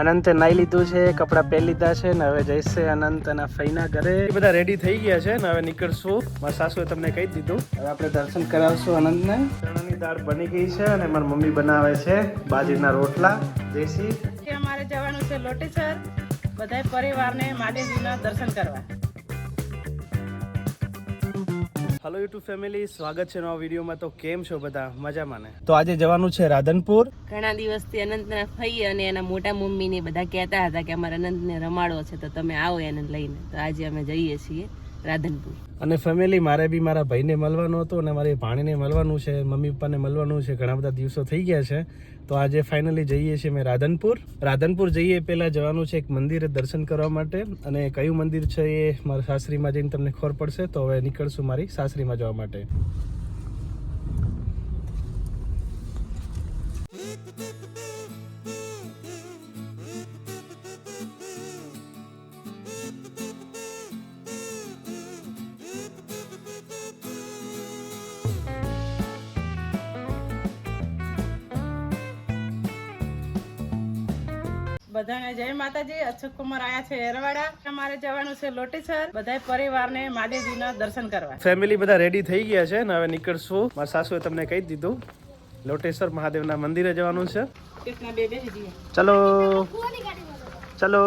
અનંતે નાઈ લીધું છે કપડાં પહેરી લીધા છે ને હવે જઈશે અનંત અને ફઈના ઘરે. એ બધા રેડી થઈ ગયા છે ને હવે નીકળશું. મારા સાસુએ તમને કહી દીધું. હવે આપણે દર્શન કરાવશું અનંતને. ચણાની દાળ બની ગઈ છે અને મારી મમ્મી બનાવે છે બાજરીના રોટલા. દેશી કે અમારે જવાનું છે લોટેસર બધા પરિવારને મહાદેવજીના દર્શન કરવા. હલો યુટ્યુબ ફેમિલી સ્વાગત છે નવા વિડીયોમાં. તો કેમ છો બધા? મજામાં ને? તો આજે જવાનું છે રાધનપુર. ઘણા દિવસથી અનંતના ફઈ અને એના મોટા મમ્મીને બધા કહેતા હતા કે અમારે અનંતને રમાડવો છે, તો તમે આવો એને લઈને. તો આજે અમે જઈએ છીએ. રાધનપુર. અને ફેમિલી મારે બી મારા ભાઈને મળવાનું હતું અને મારી ભાણીને મળવાનું છે, મમ્મી પપ્પાને મળવાનું છે, ઘણા બધા દિવસો થઈ ગયા છે. તો આજે ફાઇનલી જઈએ છીએ મેં રાધનપુર. રાધનપુર જઈએ પહેલાં જવાનું છે એક મંદિરે દર્શન કરવા માટે. અને કયું મંદિર છે એ મારા સાસરીમાં જઈને તમને ખબર પડશે, તો હવે નીકળશું મારી સાસરીમાં જવા માટે. બધાને જય માતાજી અશોક કુમાર આયા છે એરવાડા. અમારે જવાનું છે લોટેસર બધા પરિવારને મહાદેવજીના દર્શન કરવા. ફેમિલી બધા રેડી થઈ ગયા છે ને હવે નીકળશું. મારા સાસુએ તમને કહી દીધું લોટેશ્વર મહાદેવના મંદિરે જવાનું છે. ચલો ચલો.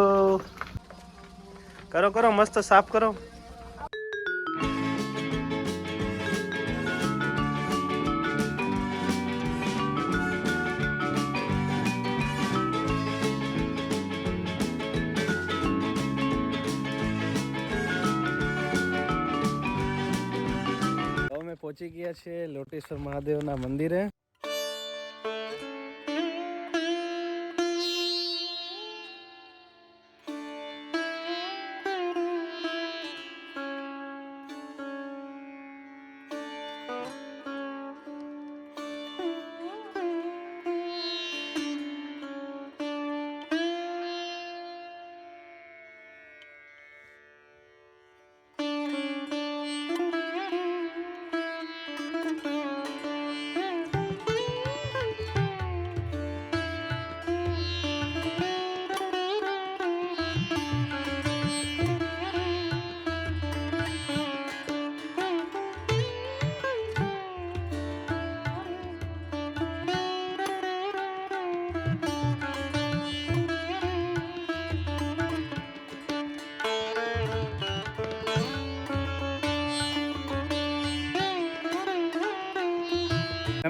કરો કરો મસ્ત સાફ કરો. પહોંચી ગયા છે લોટેશ્વર મહાદેવના મંદિરે.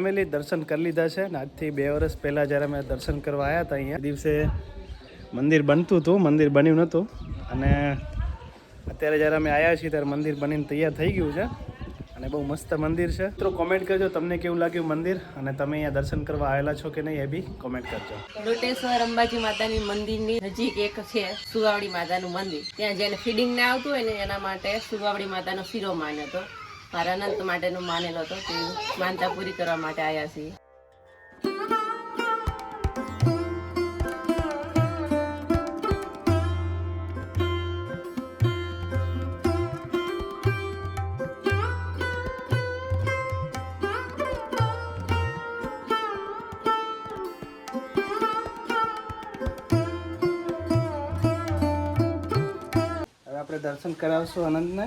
ફેમિલી દર્શન કરી લીધા છે અને આજથી બે વર્ષ પહેલાં જ્યારે અમે દર્શન કરવા આવ્યા હતા અહીંયા દિવસે મંદિર બનતું હતું, મંદિર બન્યું નહોતું. અને અત્યારે જ્યારે અમે આવ્યા છીએ ત્યારે મંદિર બનીને તૈયાર થઈ ગયું છે અને બહુ મસ્ત મંદિર છે. મિત્રો કોમેન્ટ કરજો, તમને કેવું લાગ્યું મંદિર અને તમે અહીંયા દર્શન કરવા આવેલા છો કે નહીં એ બી કોમેન્ટ કરજો. લોટેશ્વર અંબાજી માતાની મંદિરની નજીક એક છે સુવાવડી માતાનું મંદિર. ત્યાં જેને ફીડિંગ ના આવતું હોય ને, એના માટે સુવાવડી માતાનો શીરો માન્યો હતો. મારા અનંત માટેનો માનેલો હતો તે માનતા પૂરી કરવા માટે આવ્યા છીએ. આપણે દર્શન કરાવશું આનંદને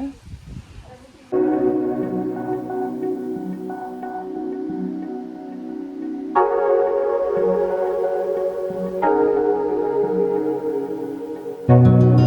હાલ અમે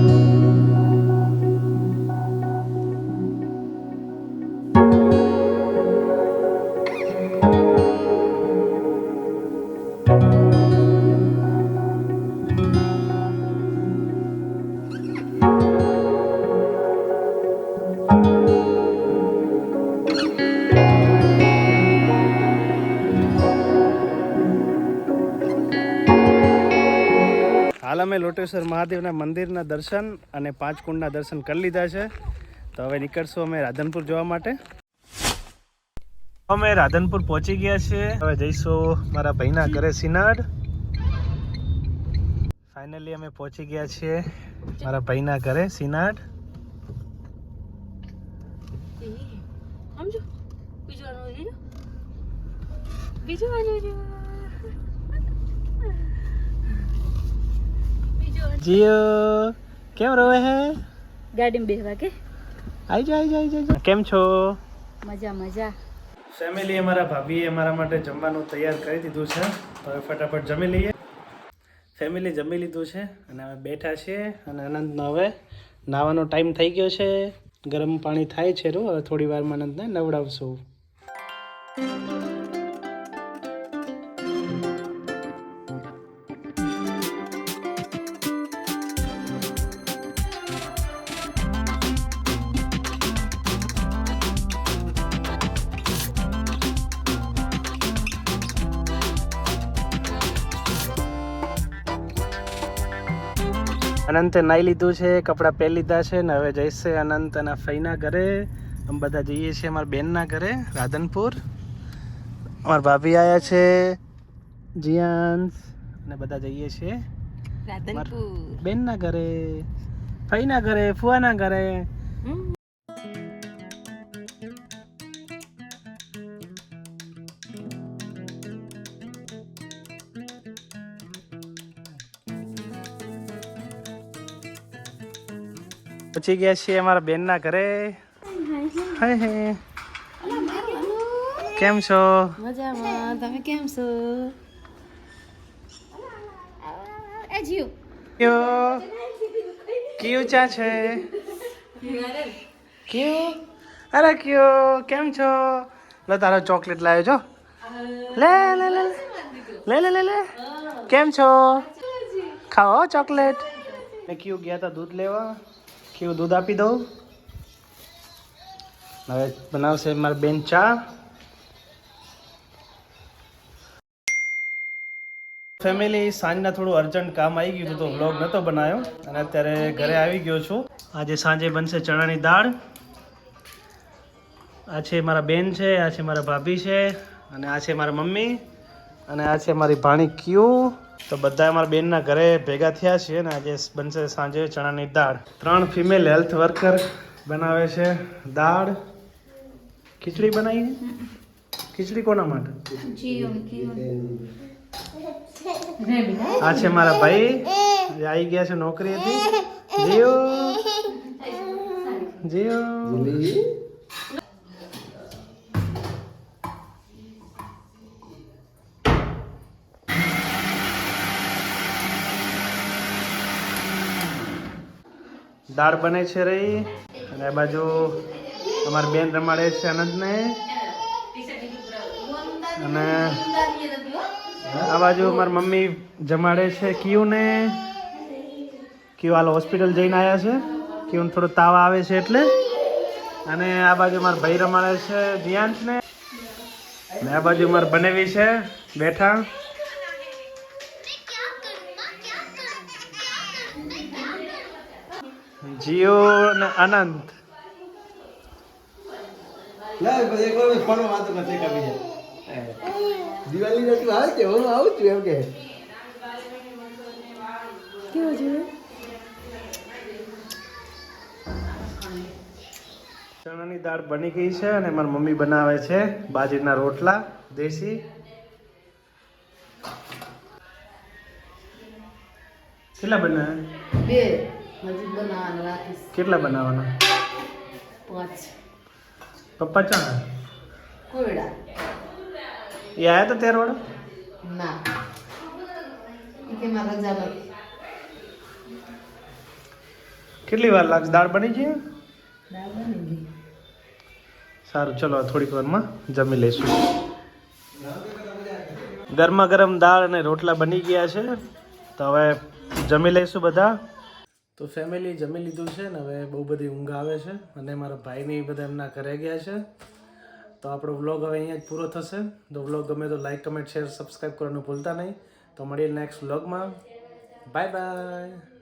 લોટેશ્વર મહાદેવના મંદિરના દર્શન અને પાંચ કુંડના દર્શન કરી લીધા છે. તો હવે નીકળશું અમે રાધનપુર જવા માટે. અમે રાધનપુર પહોંચી ગયા છીએ. હવે જઈશું મારા ભાઈના ઘરે સિનાડ. ફાઇનલી અમે પહોંચી ગયા છીએ મારા ભાઈના ઘરે સિનાડ. બીજું બીજું જીઓ કેમ રોવે હે? ગાડીમાં બેહવા કે આઈ જા આઈ જા આઈ જા કેમ છો? મજા મજા. ફેમિલી અમારા ભાભીએ અમારા માટે જમવાનું તૈયાર કરી દીધું છે. તો હવે ફટાફટ જમી લઈએ. ફેમિલી જમી લીધું છે અને હવે બેઠા છીએ અને અનંતનો હવે નાવાનો ટાઈમ થઈ ગયો છે. ગરમ પાણી થાય છે રો હવે થોડી વારમાં અનંતને નવડાવશું. અનંતે નાઈ લીધું છે કપડાં પહેરી લીધા છે ને હવે જઈશે અનંત અને ફઈના ઘરે. અમે બધા જઈએ છીએ અમારા બેનના ઘરે રાધનપુર. અમારા ભાભી આવ્યા છે જીયાન્સ અને બધા જઈએ છીએ. બેનના ઘરે ફઈના ઘરે ફુવાના ઘરે. પછી ગયા છીએ અમારા બેનના ઘરે. કેમ છો? મજામાં. તમે કેમ છો? કયો? કયું ચા છે? કયું? અરે કયો? કેમ છો? લે તારો ચોકલેટ લાવ્યો છો લે લે લે લે. લે લે લે કેમ છો? ખાઓ ચોકલેટ. મેં કયું ગયા હતા દૂધ લેવા? કયું દૂધ આપી દઉં? હવે બનાવશે મારી બેન ચા. ફેમિલી સાંજના થોડું અર્જન્ટ કામ આવી ગયું હતું બ્લોગ નહોતો બનાવ્યો અને અત્યારે ઘરે આવી ગયો છું. આજે સાંજે બનશે ચણાની દાળ. આ છે મારા બેન છે, આ છે મારા ભાભી છે, અને આ છે મારા મમ્મી. અને આ છે મારી ભાણી ક્યુ. તો બધા મારા બેનના ઘરે ભેગા થયા છીએ અને આજે બનશે સાંજે ચણાની દાળ. ત્રણ ફિમેલ હેલ્થ વર્કર બનાવે છે દાળ. ખીચડી બનાવી ખીચડી કોના માટે? આ છે મારા ભાઈ. જે આવી ગયા છે નોકરી હતી જીઓ. જીઓ દાળ બને છે રહી. અને આ બાજુ અમારી બેન રમાડે છે અનંતને અને આ બાજુ અમારી મમ્મી જમાડે છે કિયુને. કિયુ હાલ હોસ્પિટલ જઈને આવ્યા છે. કિયુને થોડો તાવ આવે છે એટલે. અને આ બાજુ મારા ભાઈ રમાડે છે જીયાંશને ને આ બાજુ મારે બનેવી છે બેઠા. જીઓ અને અનંત દિવાળી નો તું આવે છે હું આવું છું એમ કે. ચણાની દાળ બની ગઈ છે અને મારી મમ્મી બનાવે છે બાજરીના રોટલા દેશી. કેટલા બનાવે બે. હજી બનાવવાનું રાખીશ. કેટલા બનાવવાના? પાંચ. પપ્પા ચણા? કોયડા એ આયા તો તેર વાળા ના કે મારા રજા નથી કેટલી વાર લાગશે? દાળ બની ગઈ? દાળ બની ગઈ. સારું ચલો થોડીક વારમાં જમી લઈશું. ગરમા ગરમ દાળ અને રોટલા બની ગયા છે. તો હવે જમી લઈશું બધા. તો ફેમિલી જમી લીધું છે ને હવે બહુ બધી ઊંઘ આવે છે અને મારા ભાઈને બધા એમના ઘરે ગયા છે. તો આપણો વ્લોગ હવે અહીંયા જ પૂરો થશે. તો વ્લોગ ગમે તો લાઈક કમેન્ટ શેર સબસ્ક્રાઈબ કરવાનું ભૂલતા નહીં. તો મળીએ નેક્સ્ટ વ્લોગમાં બાય બાય